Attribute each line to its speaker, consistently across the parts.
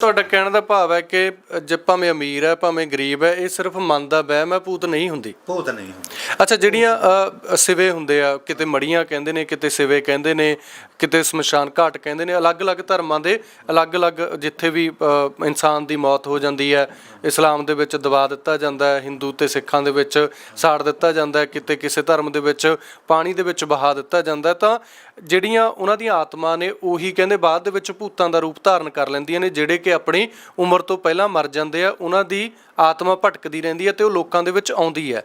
Speaker 1: ਤੁਹਾਡਾ ਕਹਿਣ ਦਾ ਭਾਵ ਹੈ ਕਿ ਜੇ ਭਾਵੇਂ ਅਮੀਰ ਹੈ ਭਾਵੇਂ ਗਰੀਬ ਹੈ ਇਹ ਸਿਰਫ ਮਨ ਦਾ ਵਹਿਮ ਹੈ ਭੂਤ ਨਹੀਂ ਹੁੰਦੀ?
Speaker 2: ਭੂਤ ਨਹੀਂ ਹੁੰਦੀ।
Speaker 1: ਅੱਛਾ ਜਿਹੜੀਆਂ ਅ, ਸਿਵੇ ਹੁੰਦੇ ਆ ਕਿਤੇ ਮੜੀਆਂ ਕਹਿੰਦੇ ਨੇ ਕਿਤੇ ਸਿਵੇ ਕਹਿੰਦੇ ਨੇ ਕਿਤੇ ਸ਼ਮਸ਼ਾਨ ਘਾਟ ਕਹਿੰਦੇ ਨੇ ਅਲੱਗ-ਅਲੱਗ ਧਰਮਾਂ ਦੇ ਅਲੱਗ-ਅਲੱਗ ਜਿੱਥੇ ਵੀ ਅ, ਇਨਸਾਨ ਦੀ ਮੌਤ ਹੋ ਜਾਂਦੀ ਹੈ ਇਸਲਾਮ ਦੇ ਵਿੱਚ ਦਬਾ ਦਿੱਤਾ ਜਾਂਦਾ ਹੈ ਹਿੰਦੂ ਤੇ ਸਿੱਖਾਂ ਦੇ ਵਿੱਚ ਸਾੜ ਦਿੱਤਾ ਜਾਂਦਾ ਹੈ ਕਿਤੇ ਕਿਸੇ ਧਰਮ ਦੇ ਵਿੱਚ ਪਾਣੀ ਦੇ ਵਿੱਚ ਬਹਾ ਦਿੱਤਾ ਜਾਂਦਾ ਹੈ ਤਾਂ ਜਿਹੜੀਆਂ ਉਹਨਾਂ ਦੀਆਂ ਆਤਮਾ ਨੇ ਉਹੀ ਕਹਿੰਦੇ ਬਾਅਦ ਦੇ ਵਿੱਚ ਭੂਤਾਂ ਦਾ ਰੂਪ ਧਾਰਨ ਕਰ ਲੈਂਦੀਆਂ ਨੇ, ਜਿਹੜੇ ਕਿ ਆਪਣੀ ਉਮਰ ਤੋਂ ਪਹਿਲਾਂ ਮਰ ਜਾਂਦੇ ਆ, ਉਹਨਾਂ ਦੀ ਆਤਮਾ ਭਟਕਦੀ ਰਹਿੰਦੀ ਹੈ ਤੇ ਉਹ ਲੋਕਾਂ ਦੇ ਵਿੱਚ ਆਉਂਦੀ ਹੈ।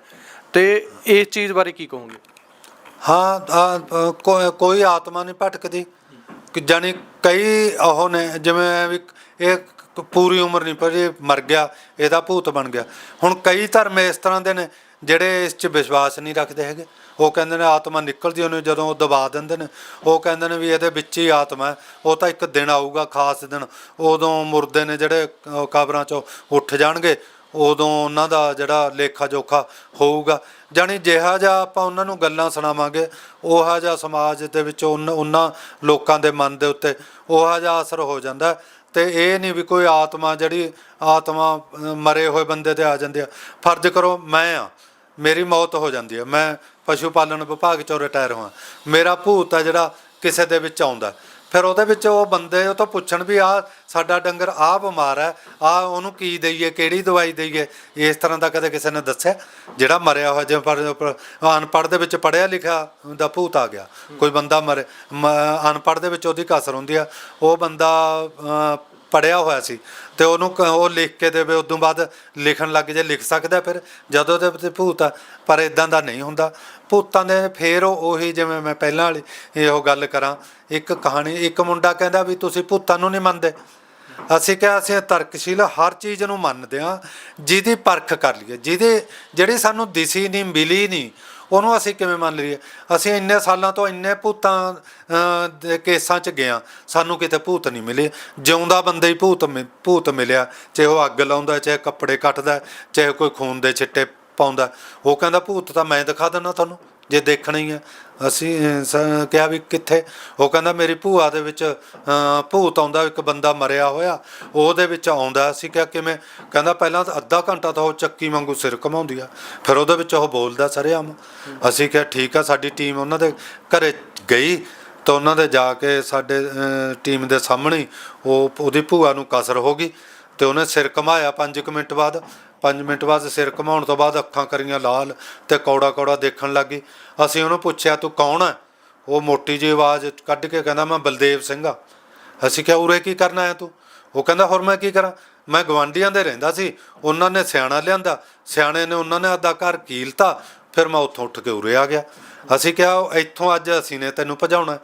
Speaker 1: ਤੇ ਇਸ ਚੀਜ਼ ਬਾਰੇ ਕੀ ਕਹੋਗੇ?
Speaker 2: ਹਾਂ ਕੋਈ ਆਤਮਾ ਨਹੀਂ ਭਟਕਦੀ। ਕਿ ਜਾਨੀ ਕਈ ਉਹ ਨੇ, ਜਿਵੇਂ ਵੀ ਇਹ ਪੂਰੀ ਉਮਰ ਨਹੀਂ, ਪਰ ਇਹ ਮਰ ਗਿਆ, ਇਹਦਾ ਭੂਤ ਬਣ ਗਿਆ। ਹੁਣ ਕਈ ਧਰਮ ਇਸ ਤਰ੍ਹਾਂ ਦੇ ਨੇ, ਜਿਹੜੇ ਇਸ 'ਚ ਵਿਸ਼ਵਾਸ ਨਹੀਂ ਰੱਖਦੇ ਹੈਗੇ। ਉਹ ਕਹਿੰਦੇ ਨੇ ਆਤਮਾ ਨਿਕਲਦੀ ਉਹਨੂੰ ਜਦੋਂ ਉਹ ਦਬਾ ਦਿੰਦੇ ਨੇ। ਉਹ ਕਹਿੰਦੇ ਨੇ ਵੀ ਇਹਦੇ ਵਿੱਚ ਹੀ ਆਤਮਾ ਹੈ। ਉਹ ਤਾਂ ਇੱਕ ਦਿਨ ਆਊਗਾ, ਖਾਸ ਦਿਨ। ਉਦੋਂ ਮੁਰਦੇ ਨੇ ਜਿਹੜੇ ਕਬਰਾਂ 'ਚੋਂ ਉੱਠ ਜਾਣਗੇ, ਉਦੋਂ ਉਹਨਾਂ ਦਾ ਜਿਹੜਾ ਲੇਖਾ ਜੋਖਾ ਹੋਊਗਾ। ਜਾਣੀ ਜਿਹਾ ਜਿਹਾ ਆਪਾਂ ਉਹਨਾਂ ਨੂੰ ਗੱਲਾਂ ਸੁਣਾਵਾਂਗੇ ਉਹਹਾ ਜਿਹਾ ਸਮਾਜ ਦੇ ਵਿੱਚ ਉਨ- ਉਹਨਾਂ ਲੋਕਾਂ ਦੇ ਮਨ ਦੇ ਉੱਤੇ ਉਹਹਾ ਜਿਹਾ ਅਸਰ ਹੋ ਜਾਂਦਾ ਹੈ। ਤੇ ਇਹ ਨਹੀਂ ਵੀ ਕੋਈ ਆਤਮਾ ਜਿਹੜੀ ਆਤਮਾ ਮਰੇ ਹੋਏ ਬੰਦੇ ਤੇ ਆ ਜਾਂਦੀ ਆ। ਫਰਜ਼ ਕਰੋ ਮੈਂ ਆ। ਮੇਰੀ ਮੌਤ ਹੋ ਜਾਂਦੀ ਹੈ। ਮੈਂ ਪਸ਼ੂ ਪਾਲਣ ਵਿਭਾਗ ਚੋਂ ਰਿਟਾਇਰ ਹੋਇਆ ਮੇਰਾ ਭੂਤ ਆ ਜਿਹੜਾ ਕਿਸੇ ਦੇ ਵਿੱਚ ਆਉਂਦਾ। ਫਿਰ ਉਹਦੇ ਵਿੱਚ ਉਹ ਬੰਦੇ, ਉਹ ਤੋਂ ਪੁੱਛਣ ਵੀ ਆ ਸਾਡਾ ਡੰਗਰ ਆ ਬਿਮਾਰ ਹੈ ਆ ਉਹਨੂੰ ਕੀ ਦਈਏ, ਕਿਹੜੀ ਦਵਾਈ ਦਈਏ? ਇਸ ਤਰ੍ਹਾਂ ਦਾ ਕਦੇ ਕਿਸੇ ਨੇ ਦੱਸਿਆ? ਜਿਹੜਾ ਮਰਿਆ ਹੋਇਆ, ਜਿਵੇਂ ਪਰ ਅਨਪੜ੍ਹ ਦੇ ਵਿੱਚ ਪੜਿਆ ਲਿਖਿਆ ਦਾ ਭੂਤ ਆ ਗਿਆ। ਕੋਈ ਬੰਦਾ ਮਰੇ, ਮ- ਅਨਪੜ੍ਹ ਦੇ ਵਿੱਚ ਉਹਦੀ ਕਸਰ ਹੁੰਦੀ ਆ। ਉਹ ਬੰਦਾ ਪੜਿਆ ਹੋਇਆ ਸੀ ਤੇ ਉਹਨੂੰ ਕ- ਉਹ ਲਿਖ ਕੇ ਦੇਵੇ, ਉਦੋਂ ਬਾਅਦ ਲਿਖਣ ਲੱਗ ਜੇ, ਲਿਖ ਸਕਦਾ ਫਿਰ, ਜਦੋਂ ਦੇ ਤੇ ਭੂਤ ਆ, ਪਰ ਇਦਾਂ ਦਾ ਨਹੀਂ ਹੁੰਦਾ। ਭੂਤਾਂ ਦੇ ਫੇਰ ਉਹ ਉਹੀ ਜਿਵੇਂ ਮੈਂ ਪਹਿਲਾਂ ਵਾਲੀ ਇਹੋ ਗੱਲ ਕਰਾਂ, ਇੱਕ ਕਹਾਣੀ, ਇੱਕ ਮੁੰਡਾ ਕਹਿੰਦਾ ਵੀ ਤੁਸੀਂ ਭੂਤਾਂ ਨੂੰ ਨਹੀਂ ਮੰਨਦੇ। ਅਸੀਂ ਕਿਹਾ, ਅਸੀਂ ਤਰਕਸ਼ੀਲ ਹਰ ਚੀਜ਼ ਨੂੰ ਮੰਨਦੇ ਹਾਂ, ਜਿਹਦੀ ਪਰਖ ਕਰ ਲਈਏ। ਜਿਹਦੇ ਜਿਹੜੀ ਸਾਨੂੰ ਦਿਸੀ ਨਹੀਂ, ਮਿਲੀ ਨਹੀਂ ਉਹਨੂੰ ਅਸੀਂ ਕਿਵੇਂ ਮੰਨ ਲਈਏ? ਅਸੀਂ ਇੰਨੇ ਸਾਲਾਂ ਤੋਂ ਇੰਨੇ ਭੂਤਾਂ ਦੇ ਕੇਸਾਂ 'ਚ ਗਏ ਗਿਆ ਸਾਨੂੰ ਕਿਤੇ ਭੂਤ ਨਹੀਂ ਮਿਲੇ। ਜਿਉਂਦਾ ਬੰਦੇ ਹੀ ਭੂਤ ਮਿ- ਭੂਤ ਮਿਲਿਆ। ਚਾਹੇ ਉਹ ਅੱਗ ਲਾਉਂਦਾ, ਚਾਹੇ ਕੱਪੜੇ ਕੱਟਦਾ, ਚਾਹੇ ਕੋਈ ਖੂਨ ਦੇ ਛਿੱਟੇ ਪਾਉਂਦਾ। ਉਹ ਕਹਿੰਦਾ, ਭੂਤ ਤਾਂ ਮੈਂ ਦਿਖਾ ਦਿੰਦਾ ਤੁਹਾਨੂੰ। ਜੇ ਦੇਖਣੀ ਹੈ। ਅਸੀਂ ਸ- ਕਿਹਾ ਵੀ ਕਿੱਥੇ? ਉਹ ਕਹਿੰਦਾ, ਮੇਰੀ ਭੂਆ ਦੇ ਵਿੱਚ ਭੂਤ ਆਉਂਦਾ, ਇੱਕ ਬੰਦਾ ਮਰਿਆ ਹੋਇਆ। ਉਹਦੇ ਵਿੱਚ ਆਉਂਦਾ। ਅਸੀਂ ਕਿਹਾ, ਕਿਵੇਂ? ਕਹਿੰਦਾ, ਪਹਿਲਾਂ ਤਾਂ ਅੱਧਾ ਘੰਟਾ ਤਾਂ ਉਹ ਚੱਕੀ ਵਾਂਗੂ ਸਿਰ ਘਮਾਉਂਦੀ ਆ। ਫਿਰ ਉਹਦੇ ਵਿੱਚ ਉਹ ਬੋਲਦਾ, ਸਰੇਆਮ। ਅਸੀਂ ਕਿਹਾ, ਠੀਕ ਆ, ਸਾਡੀ ਟੀਮ ਉਹਨਾਂ ਦੇ ਘਰੇ ਗਈ ਤਾਂ ਉਹਨਾਂ ਦੇ ਜਾ ਕੇ ਸਾਡੇ ਟੀਮ ਦੇ ਸਾਹਮਣੇ ਉਹ, ਉਹਦੀ ਭੂਆ ਨੂੰ ਕਸਰ ਹੋ ਗਈ ਤੇ ਉਹਨੇ ਸਿਰ ਘਮਾਇਆ 5 ਮਿੰਟ ਬਾਅਦ। 5 ਮਿੰਟ ਬਾਅਦ ਸਿਰ ਘਮਾਉਣ ਤੋਂ ਬਾਅਦ ਅੱਖਾਂ ਕਰੀਆਂ ਲਾਲ ਤੇ ਕੌੜਾ ਕੌੜਾ ਦੇਖਣ ਲੱਗੀ ਅਸੀਂ ਉਹਨੂੰ ਪੁੱਛਿਆ, ਤੂੰ ਕੌਣ ਹੈ ਉਹ ਮੋਟੀ ਜਿਹੀ ਆਵਾਜ਼ ਕੱਢ ਕੇ ਕਹਿੰਦਾ, ਮੈਂ ਬਲਦੇਵ ਸਿੰਘ ਆ। ਅਸੀਂ ਕਿਹਾ, ਉਰੇ ਕੀ ਕਰਨ ਆਇਆ ਤੂੰ? ਉਹ ਕਹਿੰਦਾ, ਹੋਰ ਮੈਂ ਕੀ ਕਰਾਂ? ਮੈਂ ਗਵਾਂਡੀਆਂ ਦੇ ਰਹਿੰਦਾ ਸੀ, ਉਹਨਾਂ ਨੇ ਸਿਆਣਾ ਲਿਆਂਦਾ। ਸਿਆਣੇ ਨੇ ਉਹਨਾਂ ਨੇ ਆਦਾ ਘਰ ਕੀਲਤਾ, ਫਿਰ ਮੈਂ ਉੱਥੋਂ ਉੱਠ ਕੇ ਉਰੇ ਆ ਗਿਆ। ਅਸੀਂ ਕਿਹਾ ਇੱਥੋਂ ਅੱਜ ਅਸੀਂ ਨੇ ਤੈਨੂੰ ਭਜਾਉਣਾ?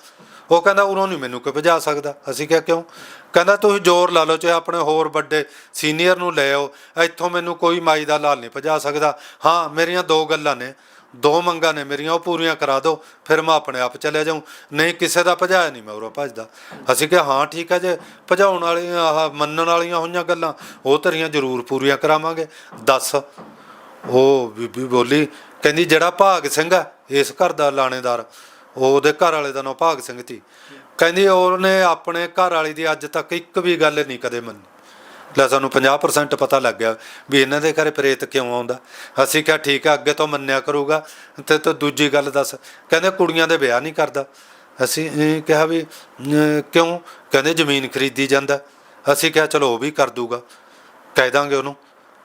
Speaker 2: ਉਹ ਕਹਿੰਦਾ ਉਰੋਂ ਨਹੀਂ ਮੈਨੂੰ ਕੋਈ ਭਜਾ ਸਕਦਾ। ਅਸੀਂ ਕਿਹਾ, ਕਿਉਂ? ਕਹਿੰਦਾ, ਤੁਸੀਂ ਜ਼ੋਰ ਲਾ ਲਓ, ਚਾਹੇ ਆਪਣੇ ਹੋਰ ਵੱਡੇ ਸੀਨੀਅਰ ਨੂੰ ਲੈ ਆਓ। ਇੱਥੋਂ ਮੈਨੂੰ ਕੋਈ ਮਾਈ ਦਾ ਲਾਲ ਨਹੀਂ ਭਜਾ ਸਕਦਾ। ਹਾਂ, ਮੇਰੀਆਂ ਦੋ ਗੱਲਾਂ ਨੇ। ਦੋ ਮੰਗਾਂ ਨੇ ਮੇਰੀਆਂ, ਉਹ ਪੂਰੀਆਂ ਕਰਾ ਦਿਓ, ਫਿਰ ਮੈਂ ਆਪਣੇ ਆਪ ਚਲੇ ਜਾਊਂ। ਨਹੀਂ, ਕਿਸੇ ਦਾ ਭਜਾਇਆ ਨਹੀਂ ਮੈਂ ਉਰੋਂ ਭਜਦਾ। ਅਸੀਂ ਕਿਹਾ, ਹਾਂ, ਠੀਕ ਹੈ ਜੇ, ਭਜਾਉਣ ਵਾਲੀਆਂ, ਆਹ ਮੰਨਣ ਵਾਲੀਆਂ ਹੋਈਆਂ ਗੱਲਾਂ, ਉਹ ਤੇਰੀਆਂ ਜ਼ਰੂਰ ਪੂਰੀਆਂ ਕਰਾਵਾਂਗੇ। ਦੱਸ। ਉਹ ਬੀਬੀ ਬੋਲੀ, ਕਹਿੰਦੀ, ਜਿਹੜਾ ਭਾਗ ਸਿੰਘ ਹੈ ਇਸ ਘਰ ਦਾ ਲਾਣੇਦਾਰ। ਉਹਦੇ ਘਰ ਵਾਲੇ ਦਾ ਨਾਂ ਭਾਗ ਸਿੰਘ ਸੀ। ਕਹਿੰਦੀ ਉਹਨੇ ਆਪਣੇ ਘਰ ਵਾਲੀ ਦੀ ਅੱਜ ਤੱਕ ਇੱਕ ਵੀ ਗੱਲ ਨਹੀਂ ਕਦੇ ਮੰਨੀ। ਲੈ ਸਾਨੂੰ 50% ਪਤਾ ਲੱਗ ਗਿਆ ਵੀ ਇਹਨਾਂ ਦੇ ਘਰੇ ਪ੍ਰੇਤ ਕਿਉਂ ਆਉਂਦਾ। ਅਸੀਂ ਕਿਹਾ, ਠੀਕ ਆ, ਅੱਗੇ ਤੋਂ ਮੰਨਿਆ ਕਰੂਗਾ। ਤੇ ਤੇ ਦੂਜੀ ਗੱਲ ਦੱਸ। ਕਹਿੰਦੇ, ਕੁੜੀਆਂ ਦੇ ਵਿਆਹ ਨਹੀਂ ਕਰਦਾ। ਅਸੀਂ ਕਿਹਾ ਵੀ ਕਿਉਂ? ਕਹਿੰਦੇ, ਜ਼ਮੀਨ ਖਰੀਦੀ ਜਾਂਦਾ। ਅਸੀਂ ਕਿਹਾ, ਚਲੋ, ਉਹ ਵੀ ਕਰ ਦੂਗਾ। ਕਹਿ ਦਾਂਗੇ ਉਹਨੂੰ।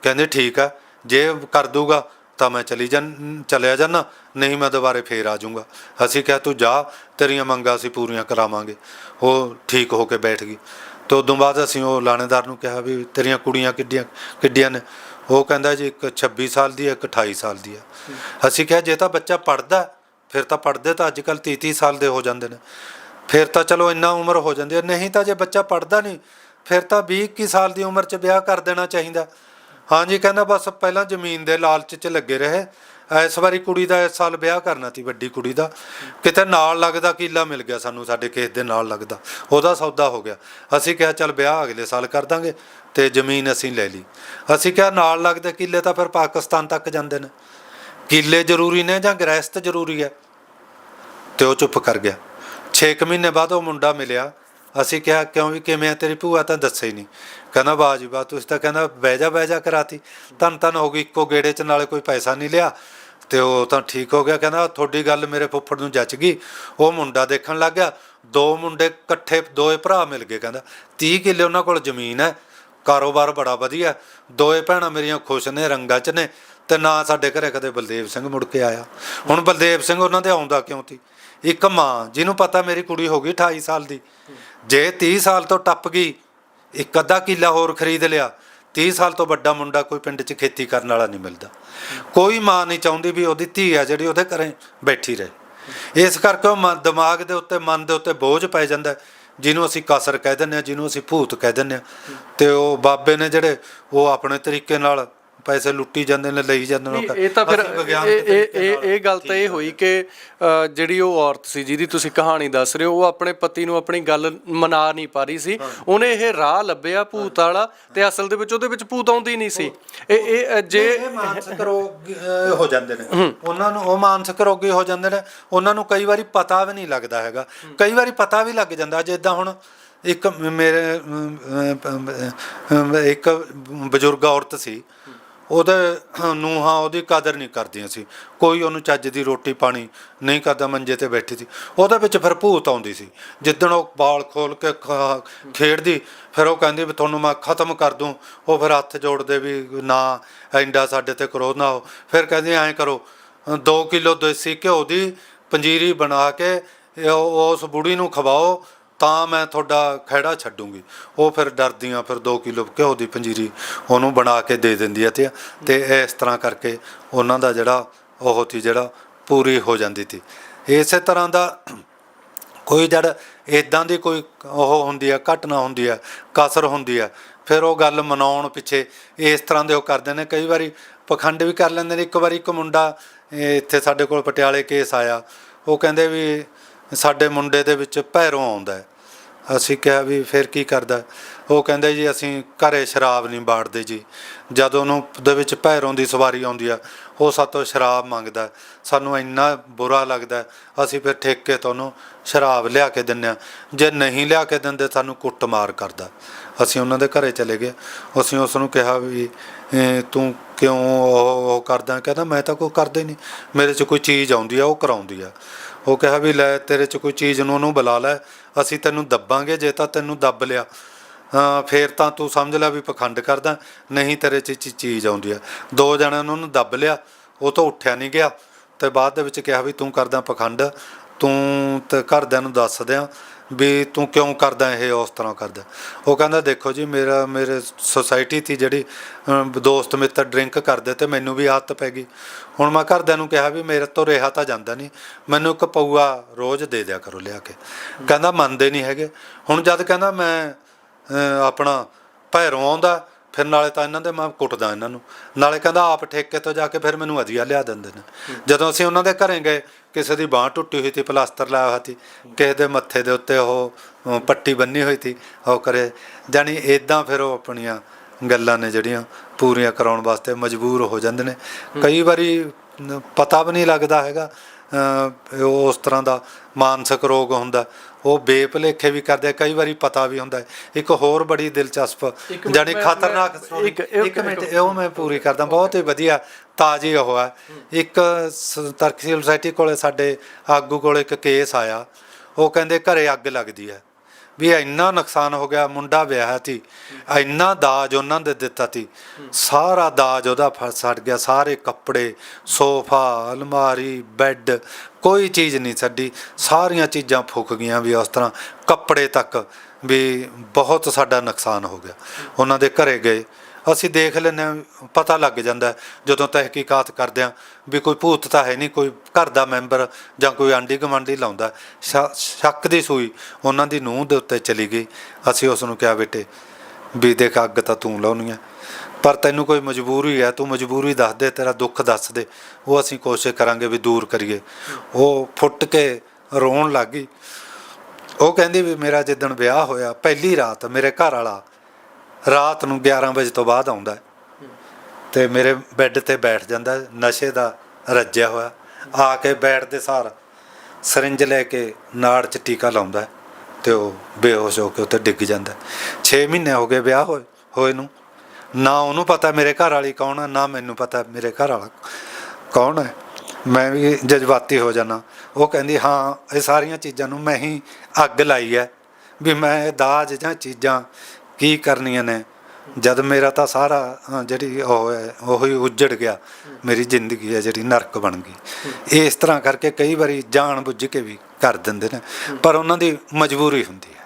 Speaker 2: ਕਹਿੰਦੇ, ਠੀਕ ਆ, ਜੇ ਕਰ ਦੂਗਾ ਤਾਂ ਮੈਂ ਚਲੀ ਜਾਂ ਚਲਿਆ ਜਾਣਾ ਨਹੀਂ ਮੈਂ ਦੁਬਾਰੇ ਫੇਰ ਆ ਜਾਊਂਗਾ। ਅਸੀਂ ਕਿਹਾ, ਤੂੰ ਜਾ, ਤੇਰੀਆਂ ਮੰਗਾਂ ਅਸੀਂ ਪੂਰੀਆਂ ਕਰਾਵਾਂਗੇ। ਉਹ ਠੀਕ ਹੋ ਕੇ ਬੈਠ ਗਈ। ਤੇ ਉਦੋਂ ਬਾਅਦ ਅਸੀਂ ਉਹ ਲਾਣੇਦਾਰ ਨੂੰ ਕਿਹਾ ਵੀ ਤੇਰੀਆਂ ਕੁੜੀਆਂ ਕਿੱਡੀਆਂ ਕਿੱਡੀਆਂ ਨੇ? ਉਹ ਕਹਿੰਦਾ ਜੀ, ਇੱਕ 26 ਸਾਲ ਦੀ ਹੈ, ਇੱਕ 28 ਸਾਲ ਦੀ ਹੈ। ਅਸੀਂ ਕਿਹਾ, ਜੇ ਤਾਂ ਬੱਚਾ ਪੜਦਾ ਫਿਰ ਤਾਂ ਪੜਦੇ ਤਾਂ ਅੱਜ ਕੱਲ 30 30 ਸਾਲ ਦੇ ਹੋ ਜਾਂਦੇ ਨੇ। ਫਿਰ ਤਾਂ ਚਲੋ ਇੰਨਾ ਉਮਰ ਹੋ ਜਾਂਦੀ ਹੈ। ਨਹੀਂ ਤਾਂ ਜੇ ਬੱਚਾ ਪੜਦਾ ਨਹੀਂ, ਫਿਰ ਤਾਂ 20 21 ਸਾਲ ਦੀ ਉਮਰ 'ਚ ਵਿਆਹ ਕਰ ਦੇਣਾ ਚਾਹੀਦਾ। ਹਾਂਜੀ, ਕਹਿੰਦਾ ਬਸ ਪਹਿਲਾਂ ਜ਼ਮੀਨ ਦੇ ਲਾਲਚ 'ਚ ਲੱਗੇ ਰਹੇ। ਇਸ ਵਾਰੀ ਕੁੜੀ ਦਾ ਇਸ ਸਾਲ ਵਿਆਹ ਕਰਨਾ ਸੀ, ਵੱਡੀ ਕੁੜੀ ਦਾ। ਕਿਤੇ ਨਾਲ ਲੱਗਦਾ ਕੀਲਾ ਮਿਲ ਗਿਆ ਸਾਨੂੰ, ਸਾਡੇ ਕੇਸ ਦੇ ਨਾਲ ਲੱਗਦਾ। ਉਹਦਾ ਸੌਦਾ ਹੋ ਗਿਆ। ਅਸੀਂ ਕਿਹਾ, ਚੱਲ ਵਿਆਹ ਅਗਲੇ ਸਾਲ ਕਰ ਦਾਂਗੇ ਤੇ ਜ਼ਮੀਨ ਅਸੀਂ ਲੈ ਲਈ। ਅਸੀਂ ਕਿਹਾ, ਨਾਲ ਲੱਗਦੇ ਕੀਲੇ ਤਾਂ ਫਿਰ ਪਾਕਿਸਤਾਨ ਤੱਕ ਜਾਂਦੇ ਨੇ। ਕੀਲੇ ਜ਼ਰੂਰੀ ਨੇ ਜਾਂ ਗ੍ਰਹਿਸਤ ਜ਼ਰੂਰੀ ਹੈ? ਤੇ ਉਹ ਚੁੱਪ ਕਰ ਗਿਆ। 6 ਮਹੀਨੇ ਬਾਅਦ ਉਹ ਮੁੰਡਾ ਮਿਲਿਆ। ਅਸੀਂ ਕਿਹਾ, ਕਿਉਂ ਵੀ ਕਿਵੇਂ ਆ ਤੇਰੀ ਭੂਆ? ਤਾਂ ਦੱਸੇ ਹੀ ਨਹੀਂ। ਕਹਿੰਦਾ, ਵਾਹ ਜੀ ਵਾਹ, ਤੁਸੀਂ ਤਾਂ ਕਹਿੰਦਾ ਬਹਿ ਜਾ ਬਹਿ ਜਾ ਕਰਾਤੀ। ਤਨ ਤਨ ਹੋ ਗਈ, ਇੱਕੋ ਗੇੜੇ 'ਚ ਨਾਲੇ ਕੋਈ ਪੈਸਾ ਨਹੀਂ ਲਿਆ। ਤੇ ਉਹ ਤਾਂ ਠੀਕ ਹੋ ਗਿਆ। ਕਹਿੰਦਾ, ਤੁਹਾਡੀ ਗੱਲ ਮੇਰੇ ਫੁੱਫੜ ਨੂੰ ਜੱਚ ਗਈ। ਉਹ ਮੁੰਡਾ ਦੇਖਣ ਲੱਗ ਗਿਆ। ਦੋ ਮੁੰਡੇ ਇਕੱਠੇ, ਦੋਏ ਭਰਾ ਮਿਲ ਗਏ ਕਹਿੰਦਾ। 30 ਕਿੱਲੇ ਉਹਨਾਂ ਕੋਲ ਜ਼ਮੀਨ ਹੈ। ਕਾਰੋਬਾਰ ਬੜਾ ਵਧੀਆ। ਦੋਏ ਭੈਣਾਂ ਮੇਰੀਆਂ ਖੁਸ਼ ਨੇ, ਰੰਗਾਂ 'ਚ ਨੇ। ਤੇ ਨਾ ਸਾਡੇ ਘਰੇ ਕਦੇ ਬਲਦੇਵ ਸਿੰਘ ਮੁੜ ਕੇ ਆਇਆ। ਹੁਣ ਬਲਦੇਵ ਸਿੰਘ ਉਹਨਾਂ ਦੇ ਆਉਂਦਾ ਕਿਉਂ ਤੀ? ਇੱਕ ਮਾਂ, ਜਿਹਨੂੰ ਪਤਾ ਮੇਰੀ ਕੁੜੀ ਹੋ ਗਈ 28 ਸਾਲ ਦੀ। ਜੇ 30 ਸਾਲ ਤੋਂ ਟੱਪ ਗਈ, ਇੱਕ ਅੱਧਾ ਕਿੱਲਾ ਹੋਰ ਖਰੀਦ ਲਿਆ 30 ਸਾਲ ਤੋਂ ਵੱਡਾ ਮੁੰਡਾ ਕੋਈ ਪਿੰਡ 'ਚ ਖੇਤੀ ਕਰਨ ਵਾਲਾ ਨਹੀਂ ਮਿਲਦਾ। ਕੋਈ ਮਾਂ ਨਹੀਂ ਚਾਹੁੰਦੀ ਵੀ ਉਹਦੀ ਧੀ ਆ ਜਿਹੜੀ ਉਹਦੇ ਘਰੇ ਬੈਠੀ ਰਹੇ। ਇਸ ਕਰਕੇ ਉਹ ਮਨ- ਦਿਮਾਗ ਦੇ ਉੱਤੇ, ਮਨ ਦੇ ਉੱਤੇ ਬੋਝ ਪੈ ਜਾਂਦਾ ਜਿਹਨੂੰ ਅਸੀਂ ਕਸਰ ਕਹਿ ਦਿੰਦੇ ਆ ਜਿਹਨੂੰ ਅਸੀਂ ਭੂਤ ਕਹਿ ਦਿੰਦੇ ਆ ਤੇ ਉਹ ਬਾਬੇ ਨੇ ਜਿਹੜੇ, ਉਹ ਆਪਣੇ ਤਰੀਕੇ ਨਾਲ ਪੈਸੇ ਲੁੱਟੀ ਜਾਂਦੇ ਨੇ ਲਈ ਜਾਂਦੇ ਨੇ
Speaker 1: ਇਹ ਤਾਂ ਫਿਰ ਇਹ ਇਹ ਇਹ ਗੱਲ ਤਾਂ ਇਹ ਹੋਈ ਕਿ ਜਿਹੜੀ ਉਹ ਔਰਤ ਸੀ ਜਿਹਦੀ ਤੁਸੀਂ ਕਹਾਣੀ ਦੱਸ ਰਹੇ ਹੋ ਉਹ ਆਪਣੇ ਪਤੀ ਨੂੰ ਆਪਣੀ ਗੱਲ ਮਨਾ ਨਹੀਂ ਪਾ ਰਹੀ ਸੀ। ਉਹਨੇ ਇਹ ਰਾਹ ਲੱਭਿਆ ਭੂਤ ਵਾਲਾ ਤੇ ਅਸਲ ਦੇ ਵਿੱਚ ਉਹਦੇ ਵਿੱਚ ਭੂਤ ਆਉਂਦੀ ਨਹੀਂ ਸੀ। ਇਹ ਇਹ ਜੇ
Speaker 2: ਮਾਨਸਿਕ ਰੋਗ ਹੋ ਜਾਂਦੇ ਨੇ। ਉਹਨਾਂ ਨੂੰ ਉਹ ਮਾਨਸਿਕ ਰੋਗੀ ਹੋ ਜਾਂਦੇ ਨੇ। ਉਹਨਾਂ ਨੂੰ ਕਈ ਵਾਰੀ ਪਤਾ ਵੀ ਨਹੀਂ ਲੱਗਦਾ ਹੈਗਾ। ਕਈ ਵਾਰੀ ਪਤਾ ਵੀ ਲੱਗ ਜਾਂਦਾ ਜਿੱਦਾਂ ਹੁਣ ਇੱਕ ਮੇਰੇ ਇੱਕ ਬਜ਼ੁਰਗ ਔਰਤ ਸੀ ਉਹਦੇ ਨੂੰਹਾਂ ਉਹਦੀ ਕਦਰ ਨਹੀਂ ਕਰਦੀਆਂ ਸੀ। ਕੋਈ ਉਹਨੂੰ ਚੱਜ ਦੀ ਰੋਟੀ ਪਾਣੀ ਨਹੀਂ ਕਰਦਾ, ਮੰਜੇ ਤੇ ਬੈਠੀ ਸੀ। ਉਹਦੇ ਵਿੱਚ ਫਿਰ ਭੂਤ ਆਉਂਦੀ ਸੀ। ਜਿੱਦਣ ਉਹ ਬਾਲ ਖੋਲ ਕੇ ਖ- ਖੇਡਦੀ, ਫਿਰ ਉਹ ਕਹਿੰਦੀ ਵੀ ਤੁਹਾਨੂੰ ਮੈਂ ਖਤਮ ਕਰ ਦੂੰ। ਉਹ ਫਿਰ ਹੱਥ ਜੋੜਦੇ ਵੀ ਨਾ ਐਂਡਾ ਸਾਡੇ ਤੇ ਕਰੋ ਨਾ ਹੋ। ਫਿਰ ਕਹਿੰਦੀ, ਐਂ ਕਰੋ 2 ਕਿਲੋ ਦੇਸੀ ਘਿਓ ਦੀ ਪੰਜੀਰੀ ਬਣਾ ਕੇ ਉਸ ਬੁੜੀ ਨੂੰ ਖਵਾਓ ਤਾਂ ਮੈਂ ਤੁਹਾਡਾ ਖਹਿੜਾ ਛੱਡੂੰਗੀ। ਉਹ ਫਿਰ ਡਰਦੀਆਂ, ਫਿਰ 2 ਕਿਲੋ ਘਿਓ ਦੀ ਪੰਜੀਰੀ ਉਹਨੂੰ ਬਣਾ ਕੇ ਦੇ ਦਿੰਦੀ ਹੈ ਤੇ ਤੇ ਇਸ ਤਰ੍ਹਾਂ ਕਰਕੇ ਉਹਨਾਂ ਦਾ ਜਿਹੜਾ ਉਹ ਤੀ ਜਿਹੜਾ ਪੂਰੀ ਹੋ ਜਾਂਦੀ ਸੀ। ਇਸੇ ਤਰ੍ਹਾਂ ਦਾ ਕੋਈ ਜੜ ਇਦਾਂ ਦੀ ਕੋਈ ਉਹ ਹੁੰਦੀ ਆ, ਘਟਨਾ ਹੁੰਦੀ ਆ, ਕਸਰ ਹੁੰਦੀ ਆ, ਫਿਰ ਉਹ ਗੱਲ ਮਨਾਉਣ ਪਿੱਛੇ ਇਸ ਤਰ੍ਹਾਂ ਦੇ ਉਹ ਕਰਦੇ ਨੇ। ਕਈ ਵਾਰੀ ਪਖੰਡ ਵੀ ਕਰ ਲੈਂਦੇ ਨੇ। ਇੱਕ ਵਾਰੀ ਇੱਕ ਮੁੰਡਾ ਇੱਥੇ ਸਾਡੇ ਕੋਲ ਪਟਿਆਲੇ ਕੇਸ ਆਇਆ। ਉਹ ਕਹਿੰਦੇ ਵੀ ਸਾਡੇ ਮੁੰਡੇ ਦੇ ਵਿੱਚ ਭੈਰੋਂ ਆਉਂਦਾ ਅਸੀਂ ਕਿਹਾ ਵੀ ਫਿਰ ਕੀ ਕਰਦਾ ਉਹ ਕਹਿੰਦੇ ਜੀ, ਅਸੀਂ ਘਰੇ ਸ਼ਰਾਬ ਨਹੀਂ ਬਾੜਦੇ ਜੀ। ਜਦੋਂ ਉਹਨੂੰ ਦੇ ਵਿੱਚ ਭੈਰੋਂ ਦੀ ਸਵਾਰੀ ਆਉਂਦੀ ਆ, ਉਹ ਸਾਤੋਂ ਸ਼ਰਾਬ ਮੰਗਦਾ ਸਾਨੂੰ ਇੰਨਾ ਬੁਰਾ ਲੱਗਦਾ ਅਸੀਂ ਫਿਰ ਠੇਕੇ ਤੋਂ ਉਹਨੂੰ ਸ਼ਰਾਬ ਲਿਆ ਕੇ ਦਿੰਨੇ ਆ ਜੇ ਨਹੀਂ ਲਿਆ ਕੇ ਦਿੰਦੇ, ਸਾਨੂੰ ਕੁੱਟਮਾਰ ਕਰਦਾ ਅਸੀਂ ਉਹਨਾਂ ਦੇ ਘਰੇ ਚਲੇ ਗਏ। ਅਸੀਂ ਉਸ ਨੂੰ ਕਿਹਾ ਵੀ ਤੂੰ ਕਿਉਂ ਉਹ ਉਹ ਕਰਦਾ ਕਹਿੰਦਾ, ਮੈਂ ਤਾਂ ਕੋਈ ਕਰਦਾ ਹੀ ਨਹੀਂ। ਮੇਰੇ 'ਚ ਕੋਈ ਚੀਜ਼ ਆਉਂਦੀ ਆ, ਉਹ ਕਰਾਉਂਦੀ ਆ। ਉਹ ਕਿਹਾ ਵੀ ਲੈ ਤੇਰੇ 'ਚ ਕੋਈ ਚੀਜ਼ ਨੂੰ ਉਹਨੂੰ ਬੁਲਾ ਲੈ, ਅਸੀਂ ਤੈਨੂੰ ਦੱਬਾਂਗੇ ਜੇ ਤਾਂ ਤੈਨੂੰ ਦੱਬ ਲਿਆ। ਹਾਂ, ਫੇਰ ਤਾਂ ਤੂੰ ਸਮਝ ਲੈ ਵੀ ਪਖੰਡ ਕਰਦਾ, ਨਹੀਂ ਤੇਰੇ 'ਚ ਚੀਜ਼ ਆਉਂਦੀ ਆ। ਦੋ ਜਣਿਆਂ ਨੂੰ ਉਹਨੂੰ ਦੱਬ ਲਿਆ, ਉਹ ਤਾਂ ਉੱਠਿਆ ਨਹੀਂ ਗਿਆ, ਤੇ ਬਾਅਦ ਦੇ ਵਿੱਚ ਕਿਹਾ ਵੀ ਤੂੰ ਕਰਦਾ ਪਖੰਡ ਤੂੰ ਤੇ ਘਰਦਿਆਂ ਨੂੰ ਦੱਸ ਦਿਆਂ ਵੀ ਤੂੰ ਕਿਉਂ ਕਰਦਾ ਇਹ, ਉਸ ਤਰ੍ਹਾਂ ਕਰਦਾ। ਉਹ ਕਹਿੰਦਾ, ਦੇਖੋ ਜੀ, ਮੇਰਾ, ਮੇਰੇ ਸੁਸਾਇਟੀ ਤੀ ਜਿਹੜੀ ਦੋਸਤ ਮਿੱਤਰ ਡਰਿੰਕ ਕਰਦੇ ਤੇ ਮੈਨੂੰ ਵੀ ਆਦਤ ਪੈ ਗਈ। ਹੁਣ ਮੈਂ ਘਰਦਿਆਂ ਨੂੰ ਕਿਹਾ ਵੀ ਮੇਰੇ ਤੋਂ ਰਿਹਾ ਤਾਂ ਜਾਂਦਾ ਨਹੀਂ, ਮੈਨੂੰ ਇੱਕ ਪਊਆ ਰੋਜ਼ ਦੇ ਦਿਆ ਕਰੋ ਲਿਆ ਕੇ। ਕਹਿੰਦਾ, ਮੰਨਦੇ ਨਹੀਂ ਹੈਗੇ। ਹੁਣ ਜਦ ਕਹਿੰਦਾ, ਮੈਂ ਆਪਣਾ ਭੈਰੋਂ ਆਉਂਦਾ, ਫਿਰ ਨਾਲੇ ਤਾਂ ਇਹਨਾਂ ਦੇ ਮੈਂ ਕੁੱਟਦਾ ਇਹਨਾਂ ਨੂੰ। ਨਾਲੇ ਕਹਿੰਦਾ, ਆਪ ਠੇਕੇ ਤੋਂ ਜਾ ਕੇ ਫਿਰ ਮੈਨੂੰ ਵਧੀਆ ਲਿਆ ਦਿੰਦੇ ਨੇ। ਜਦੋਂ ਅਸੀਂ ਉਹਨਾਂ ਦੇ ਘਰੇ ਗਏ ਕਿਸੇ ਦੀ ਬਾਹ ਟੁੱਟੀ ਹੋਈ ਸੀ ਪਲਾਸਟਰ ਲਾਇਆ ਹੋਇਆ ਸੀ ਕਿਸੇ ਦੇ ਮੱਥੇ ਦੇ ਉੱਤੇ ਉਹ ਪੱਟੀ ਬੰਨੀ ਹੋਈ ਸੀ ਉਹ ਕਰੇ। ਜਾਨੀ ਇਦਾਂ ਫਿਰ ਉਹ ਆਪਣੀਆਂ ਗੱਲਾਂ ਨੇ ਜਿਹੜੀਆਂ ਪੂਰੀਆਂ ਕਰਾਉਣ ਵਾਸਤੇ ਮਜਬੂਰ ਹੋ ਜਾਂਦੇ ਨੇ। ਕਈ ਵਾਰੀ ਪਤਾ ਵੀ ਨਹੀਂ ਲੱਗਦਾ ਹੈਗਾ ਉਸ ਤਰ੍ਹਾਂ ਦਾ ਮਾਨਸਿਕ ਰੋਗ ਹੁੰਦਾ। ਉਹ ਬੇਭਲੇਖੇ ਵੀ ਕਰਦੇ ਆ, ਕਈ ਵਾਰੀ ਪਤਾ ਵੀ ਹੁੰਦਾ ਹੈ। ਇੱਕ ਹੋਰ ਬੜੀ ਦਿਲਚਸਪ
Speaker 1: ਇੱਕ
Speaker 2: ਜਾਨੀ
Speaker 1: ਮੈਂ-
Speaker 2: ਖਤਰਨਾਕ
Speaker 1: ਮੈਂ- ਇੱਕ- ਇੱਕ-
Speaker 2: ਇੱਕ ਮਿੰਟ ਉਹ ਮੈਂ ਪੂਰੀ ਕਰਦਾ ਬਹੁਤ ਹੀ ਵਧੀਆ ਤਾਜ਼ੀ ਉਹ ਹੈ। ਇੱਕ ਸ- ਤਰਕਸ਼ੀਲ ਸੁਸਾਇਟੀ ਕੋਲੇ ਸਾਡੇ ਆਗੂ ਕੋਲੇ ਇੱਕ ਕੇਸ ਆਇਆ ਉਹ ਕਹਿੰਦੇ ਘਰੇ ਅੱਗ ਲੱਗਦੀ ਹੈ। ਵੀ ਇੰਨਾ ਨੁਕਸਾਨ ਹੋ ਗਿਆ, ਮੁੰਡਾ ਵਿਆਹਿਆ ਸੀ। ਇੰਨਾ ਦਾਜ ਉਹਨਾਂ ਦੇ ਦਿੱਤਾ ਸੀ। ਸਾਰਾ ਦਾਜ ਉਹਦਾ ਫ- ਗਿਆ। ਸਾਰੇ ਕੱਪੜੇ, ਸੋਫਾ, ਅਲਮਾਰੀ, ਬੈੱਡ, ਕੋਈ ਚੀਜ਼ ਨਹੀਂ ਛੱਡੀ। ਸਾਰੀਆਂ ਚੀਜ਼ਾਂ ਫੁੱਕ ਗਈਆਂ ਵੀ ਉਸ ਤਰ੍ਹਾਂ। ਕੱਪੜੇ ਤੱਕ ਵੀ ਬਹੁਤ ਸਾਡਾ ਨੁਕਸਾਨ ਹੋ ਗਿਆ। ਉਹਨਾਂ ਦੇ ਘਰੇ ਗਏ। ਅਸੀਂ ਦੇਖ ਲੈਂਦੇ ਹਾਂ, ਪਤਾ ਲੱਗ ਜਾਂਦਾ ਜਦੋਂ ਤਹਿਕੀਕਾਤ ਕਰਦੇ ਹਾਂ ਵੀ ਕੋਈ ਭੂਤ ਤਾਂ ਹੈ ਨਹੀਂ, ਕੋਈ ਘਰ ਦਾ ਮੈਂਬਰ ਜਾਂ ਕੋਈ ਆਂਢੀ ਗੁਆਂਢੀ ਲਾਉਂਦਾ ਸ਼ੱਕ- ਦੀ ਸੂਈ ਉਹਨਾਂ ਦੀ ਨੂੰਹ ਦੇ ਉੱਤੇ ਚਲੀ ਗਈ। ਅਸੀਂ ਉਸ ਨੂੰ ਕਿਹਾ, ਬੇਟੇ, ਵੀ ਦੇਖ ਅੱਗ ਤਾਂ ਤੂੰ ਲਾਉਣੀ ਹੈ, ਪਰ ਤੈਨੂੰ ਕੋਈ ਮਜਬੂਰੀ ਹੈ, ਤੂੰ ਮਜਬੂਰੀ ਦੱਸ ਦੇ, ਤੇਰਾ ਦੁੱਖ ਦੱਸ ਦੇ। ਉਹ ਅਸੀਂ ਕੋਸ਼ਿਸ਼ ਕਰਾਂਗੇ ਵੀ ਦੂਰ ਕਰੀਏ। ਉਹ ਫੁੱਟ ਕੇ ਰੋਣ ਲੱਗ ਗਈ। ਉਹ ਕਹਿੰਦੀ ਵੀ ਮੇਰਾ ਜਿੱਦਣ ਵਿਆਹ ਹੋਇਆ, ਪਹਿਲੀ ਰਾਤ ਮੇਰੇ ਘਰ ਵਾਲਾ ਰਾਤ ਨੂੰ 11 ਵਜੇ ਤੋਂ ਬਾਅਦ ਆਉਂਦਾ ਹੈ। ਤੇ ਮੇਰੇ ਬੈੱਡ ਤੇ ਬੈਠ ਜਾਂਦਾ ਨਸ਼ੇ ਦਾ ਰੱਜਿਆ ਹੋਇਆ। ਆ ਕੇ ਬੈਠ ਦੇ ਸਾਰ ਸਰਿੰਜ ਲੈ ਕੇ ਨਾੜ 'ਚ ਟੀਕਾ ਲਾਉਂਦਾ ਹੈ ਤੇ ਉਹ ਬੇਹੋਸ਼ ਹੋ ਕੇ ਉੱਤੇ ਡਿੱਗ ਜਾਂਦਾ 6 ਮਹੀਨੇ ਹੋ ਗਏ ਵਿਆਹ ਹੋਏ ਹੋਏ ਨੂੰ। ਨਾ ਉਹਨੂੰ ਪਤਾ ਮੇਰੇ ਘਰ ਵਾਲੀ ਕੌਣ ਹੈ, ਨਾ ਮੈਨੂੰ ਪਤਾ ਮੇਰੇ ਘਰ ਵਾਲਾ ਕੌਣ ਹੈ। ਮੈਂ ਵੀ ਜਜ਼ਬਾਤੀ ਹੋ ਜਾਣਾ ਉਹ ਕਹਿੰਦੀ, ਹਾਂ, ਇਹ ਸਾਰੀਆਂ ਚੀਜ਼ਾਂ ਨੂੰ ਮੈਂ ਹੀ ਅੱਗ ਲਾਈ ਹੈ ਵੀ ਮੈਂ ਇਹ ਦਾਜ ਜਾਂ ਚੀਜ਼ਾਂ ਕੀ ਕਰਨੀਆਂ ਨੇ? ਜਦ ਮੇਰਾ ਤਾਂ ਸਾਰਾ ਜਿਹੜੀ ਉਹ ਹੈ, ਉਹ ਹੀ ਉੱਜੜ ਗਿਆ। ਮੇਰੀ ਜ਼ਿੰਦਗੀ ਹੈ ਜਿਹੜੀ ਨਰਕ ਬਣ ਗਈ। ਇਸ ਤਰ੍ਹਾਂ ਕਰਕੇ ਕਈ ਵਾਰੀ ਜਾਣ ਬੁੱਝ ਕੇ ਵੀ ਕਰ ਦਿੰਦੇ ਨੇ। ਪਰ ਉਹਨਾਂ ਦੀ ਮਜਬੂਰੀ ਹੁੰਦੀ ਹੈ।